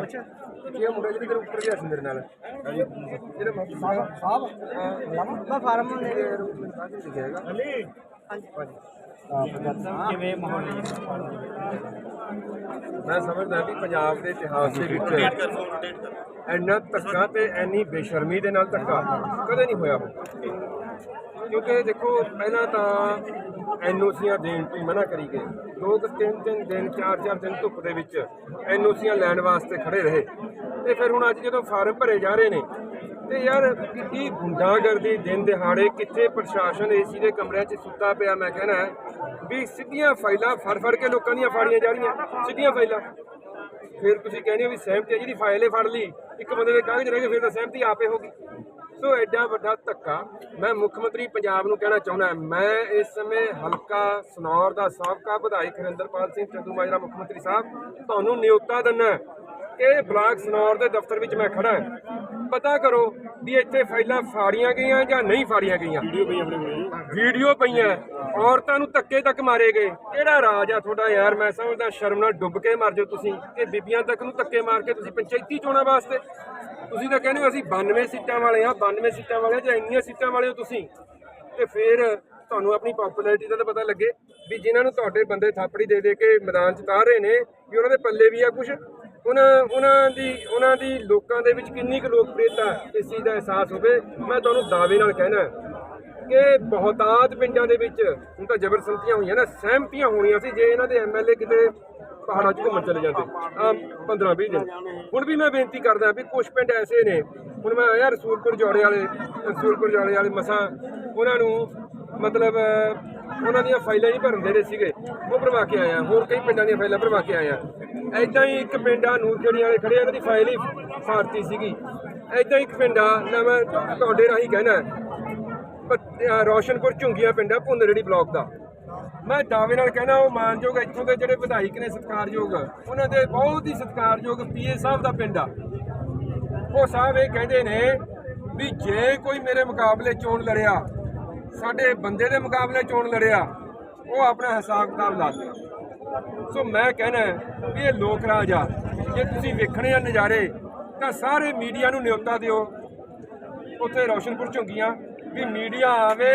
ਅੱਛਾ ਕੀ ਮੁੰਡਾ ਜਿਹੜੇ ਤੇਰੇ ਉੱਪਰ ਗਿਆ ਸੀ ਮੇਰੇ ਨਾਲ? ਜਿਹੜੇ ਸਾਹਿਬ ਸਾਹਿਬ ਹਾਂ ਮੈਂ ਫਾਰਮ ਲੈ ਕੇ ਮੈਨੂੰ ਕਾਹਦੇ ਲਿਖਿਆ ਹੈਗਾ ਹਾਂਜੀ। ਕਿਵੇਂ ਮਾਹੌਲ ਹੈ ਮੈਂ ਸਮਝਦਾ ਵੀ ਪੰਜਾਬ ਦੇ ਇਤਿਹਾਸ ਦੇ ਵਿੱਚ ਇੰਨਾ ਧੱਕਾ ਤੇ ਇੰਨੀ ਬੇਸ਼ਰਮੀ ਦੇ ਨਾਲ ਧੱਕਾ ਕਦੇ ਨਹੀਂ ਹੋਇਆ ਕਿਉਂਕਿ ਦੇਖੋ, ਪਹਿਲਾਂ ਤਾਂ ਐਨਓਸੀਆਂ ਦੇਣ ਤੋਂ ਹੀ ਮਨਾ ਕਰੀ ਗਏ। ਲੋਕ ਤਿੰਨ ਤਿੰਨ ਦਿਨ, ਚਾਰ ਚਾਰ ਦਿਨ ਧੁੱਪ ਦੇ ਵਿੱਚ ਐਨਓਸੀਆਂ ਲੈਣ ਵਾਸਤੇ ਖੜੇ ਰਹੇ। ਤੇ ਫਿਰ ਹੁਣ ਅੱਜ ਜਦੋਂ ਫਾਰਮ ਭਰੇ ਜਾ ਰਹੇ ਨੇ, ਤੇ ਯਾਰ ਕਿੰਨੀ ਗੁੰਡਾਗਰਦੀ, ਦਿਨ ਦਿਹਾੜੇ, ਕਿੱਥੇ ਪ੍ਰਸ਼ਾਸਨ ਏਸੀ ਦੇ ਕਮਰਿਆਂ 'ਚ ਸੁੱਤਾ ਪਿਆ, ਮੈਂ ਕਹਿਣਾ ਵੀ ਸਿੱਧੀਆਂ ਫਾਈਲਾਂ ਫੜ ਫੜ ਕੇ ਲੋਕਾਂ ਦੀਆਂ ਫਾੜੀਆਂ ਜਾ ਰਹੀਆਂ, ਸਿੱਧੀਆਂ ਫਾਈਲਾਂ। ਫਿਰ ਤੁਸੀਂ ਕਹਿੰਦੇ ਹੋ ਵੀ ਸਹਿਮਤੀ ਹੈ, ਜਿਹੜੀ ਫਾਈਲ ਇਹ ਫੜ ਲਈ, ਇੱਕ ਬੰਦੇ ਦੇ ਕਾਗਜ਼ ਰਹਿ ਗਏ, ਫਿਰ ਤਾਂ ਸਹਿਮਤੀ ਆਪੇ ਹੋ ਗਈ। ਸੋ ਐਡਾ ਵੱਡਾ ਧੱਕਾ ਮੈਂ ਮੁੱਖ ਮੰਤਰੀ ਪੰਜਾਬ ਨੂੰ ਕਹਿਣਾ ਚਾਹੁੰਦਾ ਮੈਂ ਇਸ ਸਮੇਂ ਹਲਕਾ ਸਨੌਰ ਦਾ ਸਾਬਕਾ ਵਿਧਾਇਕ ਹਰਿੰਦਰਪਾਲ ਸਿੰਘ ਚੰਦੂ ਮਾਜਰਾ ਮੁੱਖ ਮੰਤਰੀ ਸਾਹਿਬ ਤੁਹਾਨੂੰ ਨਿਯੁਕਤਾ ਦਿੰਦਾ ਕਿ ਬਲਾਕ ਸਨੌਰ ਦੇ ਦਫ਼ਤਰ ਵਿੱਚ ਮੈਂ ਖੜਾ ਹਾਂ। ਪਤਾ ਕਰੋ ਵੀ ਇੱਥੇ ਫਾਈਲਾਂ ਫਾੜੀਆਂ ਗਈਆਂ ਜਾਂ ਨਹੀਂ ਫਾੜੀਆਂ ਗਈਆਂ। ਵੀਡੀਓ ਪਈਆਂ। ਔਰਤਾਂ ਨੂੰ ਧੱਕੇ ਤੱਕ ਮਾਰੇ ਗਏ। ਕਿਹੜਾ ਰਾਜ ਆ ਤੁਹਾਡਾ ਯਾਰ? ਮੈਂ ਸਮਝਦਾ ਸ਼ਰਮ ਨਾਲ ਡੁੱਬ ਕੇ ਮਰ ਜਾਓ ਤੁਸੀਂ। ਕਿ ਬੀਬੀਆਂ ਤੱਕ ਨੂੰ ਧੱਕੇ ਮਾਰ ਕੇ ਤੁਸੀਂ ਪੰਚਾਇਤੀ ਚੋਣਾਂ ਵਾਸਤੇ ਤੁਸੀਂ ਤਾਂ ਕਹਿੰਦੇ ਹੋ ਅਸੀਂ 92 ਸੀਟਾਂ ਵਾਲੇ ਆ 92 ਸੀਟਾਂ ਵਾਲੇ ਜਾਂ ਇੰਨੀਆਂ ਸੀਟਾਂ ਵਾਲੇ ਹੋ ਤੁਸੀਂ। ਤੇ ਫਿਰ ਤੁਹਾਨੂੰ ਆਪਣੀ ਪਪੂਲੈਰਿਟੀ ਦਾ ਤਾਂ ਪਤਾ ਲੱਗੇ ਵੀ ਜਿਨ੍ਹਾਂ ਨੂੰ ਤੁਹਾਡੇ ਬੰਦੇ ਥਾਪੜੀ ਦੇ ਦੇ ਕੇ ਮੈਦਾਨ 'ਚ ਉਤਾਰ ਰਹੇ ਨੇ, ਵੀ ਉਹਨਾਂ ਦੇ ਪੱਲੇ ਵੀ ਆ ਕੁਝ ਉਹਨਾਂ ਉਹਨਾਂ ਦੀ ਉਹਨਾਂ ਦੀ ਲੋਕਾਂ ਦੇ ਵਿੱਚ ਕਿੰਨੀ ਕੁ ਲੋਕਪ੍ਰਿਯਤਾ ਇਸ ਚੀਜ਼ ਦਾ ਅਹਿਸਾਸ ਹੋਵੇ, ਮੈਂ ਤੁਹਾਨੂੰ ਦਾਅਵੇ ਨਾਲ ਕਹਿਣਾ ਕਿ ਬਹੁਤਾਤ ਪਿੰਡਾਂ ਦੇ ਵਿੱਚ, ਹੁਣ ਤਾਂ ਜ਼ਬਰਸੰਤੀਆਂ ਹੋਈਆਂ ਨਾ, ਸਹਿਮਤੀਆਂ ਹੋਣੀਆਂ ਸੀ, ਜੇ ਇਹਨਾਂ ਦੇ ਐਮਐਲਏ ਕਿਤੇ ਪਹਾੜਾਂ 'ਚ ਘੁੰਮਣ ਚਲੇ ਜਾਂਦੇ। ਆ 15 20 ਦਿਨ। ਹੁਣ ਵੀ ਮੈਂ ਬੇਨਤੀ ਕਰਦਾ ਵੀ ਕੁਝ ਪਿੰਡ ਐਸੇ ਨੇ ਹੁਣ ਮੈਂ ਆਇਆ ਰਸੂਲਪੁਰ ਜੋੜੇ ਵਾਲੇ ਰਸੂਲਪੁਰ ਜੋੜੇ ਵਾਲੇ ਮਸਾਂ ਉਹਨਾਂ ਨੂੰ ਮਤਲਬ ਉਹਨਾਂ ਦੀਆਂ ਫਾਈਲਾਂ ਹੀ ਭਰਨ ਦੇ ਰਹੇ ਸੀਗੇ ਉਹ ਭਰਵਾ ਕੇ ਆਇਆ। ਹੋਰ ਕਈ ਪਿੰਡਾਂ ਦੀਆਂ ਫਾਈਲਾਂ ਭਰਵਾ ਕੇ ਆਇਆ। ਐਦਾਂ ਹੀ ਇੱਕ ਪਿੰਡ ਆ ਨੂਰਖੇੜੀ ਵਾਲੇ ਖੜੇ ਆ, ਇਹਨਾਂ ਦੀ ਫਾਈਲ ਹੀ ਫਾਰਤੀ ਸੀਗੀ। ਐਦਾਂ ਹੀ ਇੱਕ ਪਿੰਡ ਆ ਨਾ ਮੈਂ ਤੁਹਾਡੇ ਰਾਹੀਂ ਕਹਿਣਾ ਪ- ਰੋਸ਼ਨਪੁਰ ਝੁੰਗੀਆਂ ਪਿੰਡ ਆ ਭੁੰਨਰੜੀ ਬਲਾਕ ਦਾ। ਮੈਂ ਦਾਅਵੇ ਨਾਲ ਕਹਿਣਾ, ਉਹ ਮਾਨਯੋਗ ਇੱਥੋਂ ਦੇ ਜਿਹੜੇ ਵਿਧਾਇਕ ਨੇ ਸਤਿਕਾਰਯੋਗ, ਉਹਨਾਂ ਦੇ ਬਹੁਤ ਹੀ ਸਤਿਕਾਰਯੋਗ ਪੀਏ ਸਾਹਿਬ ਦਾ ਪਿੰਡ ਆ। ਉਹ ਸਾਹਿਬ ਇਹ ਕਹਿੰਦੇ ਨੇ ਵੀ ਜੇ ਕੋਈ ਮੇਰੇ ਮੁਕਾਬਲੇ ਚੋਣ ਲੜਿਆ, ਸਾਡੇ ਬੰਦੇ ਦੇ ਮੁਕਾਬਲੇ ਚੋਣ ਲੜਿਆ, ਉਹ ਆਪਣਾ ਹਿਸਾਬ ਕਿਤਾਬ ਲਾ ਦੇ ਸੋ ਮੈਂ ਕਹਿਣਾ ਵੀ ਇਹ ਲੋਕ ਰਾਜ ਆ, ਜੇ ਤੁਸੀਂ ਵੇਖਣੇ ਆ ਨਜ਼ਾਰੇ, ਤਾਂ ਸਾਰੇ ਮੀਡੀਆ ਨੂੰ ਨਿਯੁਕਤਾ ਦਿਓ। ਉੱਥੇ ਰੌਸ਼ਨਪੁਰ ਝੁੰਗੀਆਂ ਵੀ ਮੀਡੀਆ ਆਵੇ,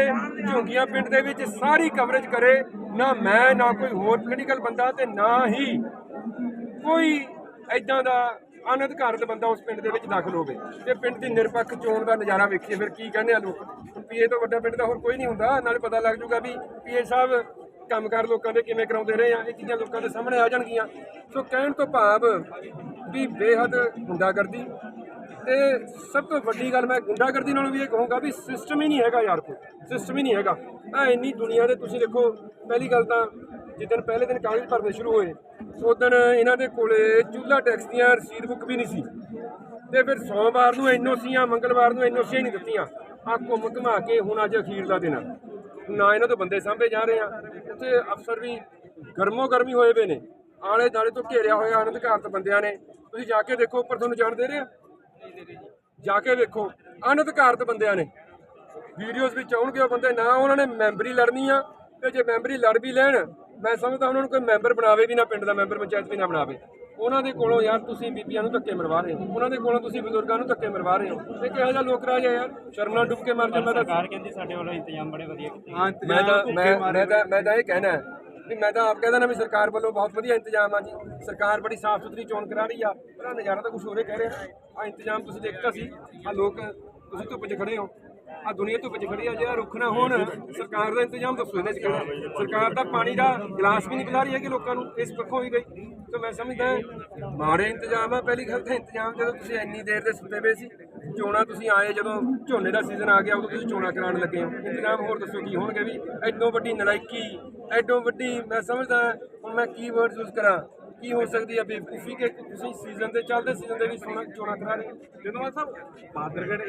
ਝੁੰਗੀਆਂ ਪਿੰਡ ਦੇ ਵਿੱਚ ਸਾਰੀ ਕਵਰੇਜ ਕਰੇ, ਨਾ ਮੈਂ, ਨਾ ਕੋਈ ਹੋਰ ਪੋਲੀਟੀਕਲ ਬੰਦਾ ਤੇ ਨਾ ਹੀ ਕੋਈ ਐਦਾਂ ਦਾ ਅਨਧਿਕਾਰਤ ਬੰਦਾ ਉਸ ਪਿੰਡ ਦੇ ਵਿੱਚ ਦਾਖਲ ਹੋਵੇ। ਤੇ ਪਿੰਡ ਦੀ ਨਿਰਪੱਖ ਚੋਣ ਦਾ ਨਜ਼ਾਰਾ ਵੇਖੀਏ, ਫਿਰ ਕੀ ਕਹਿੰਦੇ ਆ ਲੋਕ? ਪੀਏ ਤੋਂ ਵੱਡਾ ਪਿੰਡ ਦਾ ਹੋਰ ਕੋਈ ਨਹੀਂ ਹੁੰਦਾ। ਨਾਲੇ ਪਤਾ ਲੱਗ ਜੂਗਾ ਵੀ ਪੀਏ ਸਾਹਿਬ ਕੰਮਕਾਰ ਲੋਕਾਂ ਦੇ ਕਿਵੇਂ ਕਰਾਉਂਦੇ ਰਹੇ ਆ, ਇਹ ਚੀਜ਼ਾਂ ਲੋਕਾਂ ਦੇ ਸਾਹਮਣੇ ਆ ਜਾਣਗੀਆਂ। ਸੋ ਕਹਿਣ ਤੋਂ ਭਾਵ ਵੀ ਬੇਹੱਦ ਗੁੰਡਾਗਰਦੀ ਤੇ ਸਭ ਤੋਂ ਵੱਡੀ ਗੱਲ ਮੈਂ ਗੁੰਡਾਗਰਦੀ ਨਾਲੋਂ ਵੀ ਇਹ ਕਹੂੰਗਾ ਵੀ ਸਿਸਟਮ ਹੀ ਨਹੀਂ ਹੈਗਾ ਯਾਰ ਕੋਈ ਸਿਸਟਮ ਹੀ ਨਹੀਂ ਹੈਗਾ। ਆ ਇੰਨੀ ਦੁਨੀਆ ਦੇ ਤੁਸੀਂ ਦੇਖੋ, ਪਹਿਲੀ ਗੱਲ ਤਾਂ ਜਿੱਦਣ ਪਹਿਲੇ ਦਿਨ ਕਾਗਜ਼ ਭਰਨੇ ਸ਼ੁਰੂ ਹੋਏ ਉਦੋਂ ਇਹਨਾਂ ਦੇ ਕੋਲੇ ਚੂਲਾ ਟੈਕਸ ਦੀਆਂ ਰਸੀਦ ਬੁੱਕ ਵੀ ਨਹੀਂ ਸੀ। ਤੇ ਫਿਰ ਸੋਮਵਾਰ ਨੂੰ ਐਨਓਸੀਆਂ ਮੰਗਲਵਾਰ ਨੂੰ ਐਨਓਸੀਆਂ ਨਹੀਂ ਦਿੱਤੀਆਂ। ਆ ਘੁੰਮ ਘੁਮਾ ਕੇ ਹੁਣ ਅੱਜ ਅਖੀਰ ਦਾ ਦਿਨ ਆ। ਨਾ ਇਹਨਾਂ ਤੋਂ ਬੰਦੇ ਸਾਂਭੇ ਜਾ ਰਹੇ ਆ। ਉੱਥੇ ਅਫਸਰ ਵੀ ਗਰਮੋ ਗਰਮੀ ਹੋਏ ਪਏ ਨੇ। ਆਲੇ ਦਾਲੇ ਤੋਂ ਘੇਰਿਆ ਹੋਇਆ ਅਨਧਿਕਾਰਤ ਬੰਦਿਆਂ ਨੇ। ਤੁਸੀਂ ਜਾ ਕੇ ਦੇਖੋ, ਉੱਪਰ ਤੁਹਾਨੂੰ ਜਾਣ ਦੇ ਰਹੇ ਆ। ਜਾ। ਕੇ ਵੇਖੋ ਅਨਧਿਕਾਰਤ ਬੰਦਿਆਂ ਨੇ। ਵੀਡੀਓਜ਼ ਵਿੱਚ ਆਉਣਗੇ ਉਹ ਬੰਦੇ ਨਾ ਉਹਨਾਂ ਨੇ ਮੈਂਬਰੀ ਲੜਨੀ ਆ ਤੇ ਜੇ ਮੈਂਬਰੀ ਲੜ ਵੀ ਲੈਣ ਮੈਂ ਸਮਝਦਾ ਉਹਨਾਂ ਨੂੰ ਕੋਈ ਮੈਂਬਰ ਬਣਾਵੇ ਵੀ ਨਾ ਪਿੰਡ ਦਾ ਮੈਂਬਰ ਪੰਚਾਇਤ ਵੀ ਨਾ ਬਣਾਵੇ। ਉਹਨਾਂ ਦੇ ਕੋਲੋਂ ਯਾਰ ਤੁਸੀਂ ਬੀਬੀਆਂ ਨੂੰ ਧੱਕੇ ਮਰਵਾ ਰਹੇ ਹੋ। ਉਹਨਾਂ ਦੇ ਕੋਲੋਂ ਤੁਸੀਂ ਬਜ਼ੁਰਗਾਂ ਨੂੰ ਧੱਕੇ ਮਰਵਾ ਰਹੇ ਹੋ। ਇਹ ਕਿਹੋ ਜਿਹਾ ਲੋਕ ਰਾਜ ਹੈ ਯਾਰ? ਸ਼ਰਮ ਨਾਲ ਡੁੱਬ ਕੇ ਮਰ ਜਾ ਮੈਂ ਤਾਂ ਸਰਕਾਰ ਕਹਿੰਦੀ ਸਾਡੇ ਵੱਲੋਂ ਇੰਤਜ਼ਾਮ ਬੜੇ ਵਧੀਆ ਕੀਤੇ ਮੈਂ ਤਾਂ ਮੈਂ ਮੈਂ ਤਾਂ ਮੈਂ ਤਾਂ ਇਹ ਕਹਿਣਾ ਹੈ ਵੀ ਮੈਂ ਤਾਂ ਆਪ ਕਹਿੰਦਾ ਨਾ ਵੀ ਸਰਕਾਰ ਵੱਲੋਂ ਬਹੁਤ ਵਧੀਆ ਇੰਤਜ਼ਾਮ ਆ ਜੀ। ਸਰਕਾਰ ਬੜੀ ਸਾਫ਼ ਸੁਥਰੀ ਚੋਣ ਕਰਾ ਰਹੀ ਆ। ਪਰ ਨਜ਼ਾਰਾ ਤਾਂ ਕੁਝ ਹੋਰੇ ਕਹਿ ਰਿਹਾ। ਆ ਇੰਤਜ਼ਾਮ ਤੁਸੀਂ ਦੇਖਤਾ ਸੀ। ਆ ਲੋਕ, ਤੁਸੀਂ ਧੁੱਪ 'ਚ ਖੜੇ ਹੋ। ਆ ਦੁਨੀਆ ਧੁੱਪ 'ਚ ਖੜੀ ਆ। ਜੇ ਆਹ ਰੁੱਖ ਨਾ ਹੋਣ, ਸਰਕਾਰ ਦਾ ਇੰਤਜ਼ਾਮ ਦੱਸੋ ਇਹਨੇ 'ਚ ਕਿਹੜਾ। ਸਰਕਾਰ ਦਾ ਪਾਣੀ ਦਾ ਗਲਾਸ ਵੀ ਨਹੀਂ ਪਿਲਾ ਰਹੀ ਹੈ ਕਿ ਲੋਕਾਂ ਨੂੰ। ਇਸ ਪੱਖੋਂ ਹੀ ਗਈ। ਤਾਂ ਮੈਂ ਸਮਝਦਾ ਮਾੜੇ ਇੰਤਜ਼ਾਮ ਆ। ਪਹਿਲੀ ਗੱਲ ਤਾਂ ਇੰਤਜ਼ਾਮ ਜਦੋਂ ਤੁਸੀਂ ਇੰਨੀ ਦੇਰ ਦੇ ਸੁੱਤੇ ਪਏ ਸੀ, ਚੋਣਾਂ ਤੁਸੀਂ ਆਏ ਜਦੋਂ ਝੋਨੇ ਦਾ ਸੀਜ਼ਨ ਆ ਗਿਆ, ਉਦੋਂ ਤੁਸੀਂ ਚੋਣਾਂ ਕਰਾਉਣ ਲੱਗੇ ਹੋ। ਇੰਤਜ਼ਾਮ ਹੋਰ ਦੱਸੋ ਕੀ ਹੋਣਗੇ ਵੀ। ਐਡੋ ਵੱਡੀ ਨਲਾਇਕੀ ਐਡੋ ਵੱਡੀ, ਮੈਂ ਸਮਝਦਾ ਹੁਣ ਮੈਂ ਕੀ ਵਰਡ ਯੂਜ਼ ਕਰਾਂ। ਕੀ ਹੋ ਸਕਦੀ ਹੈ ਬੇਵਕੂਫੀ ਕਿ ਤੁਸੀਂ ਸੀਜ਼ਨ ਦੇ, ਚੱਲਦੇ ਸੀਜ਼ਨ ਦੇ ਵਿੱਚ ਚੋਣਾਂ ਚੋਣਾਂ ਕਰਾ ਰਹੇ ਹੋ? ਜਦੋਂ ਸਾਹਿਬ ਬਾਦਰਗੜ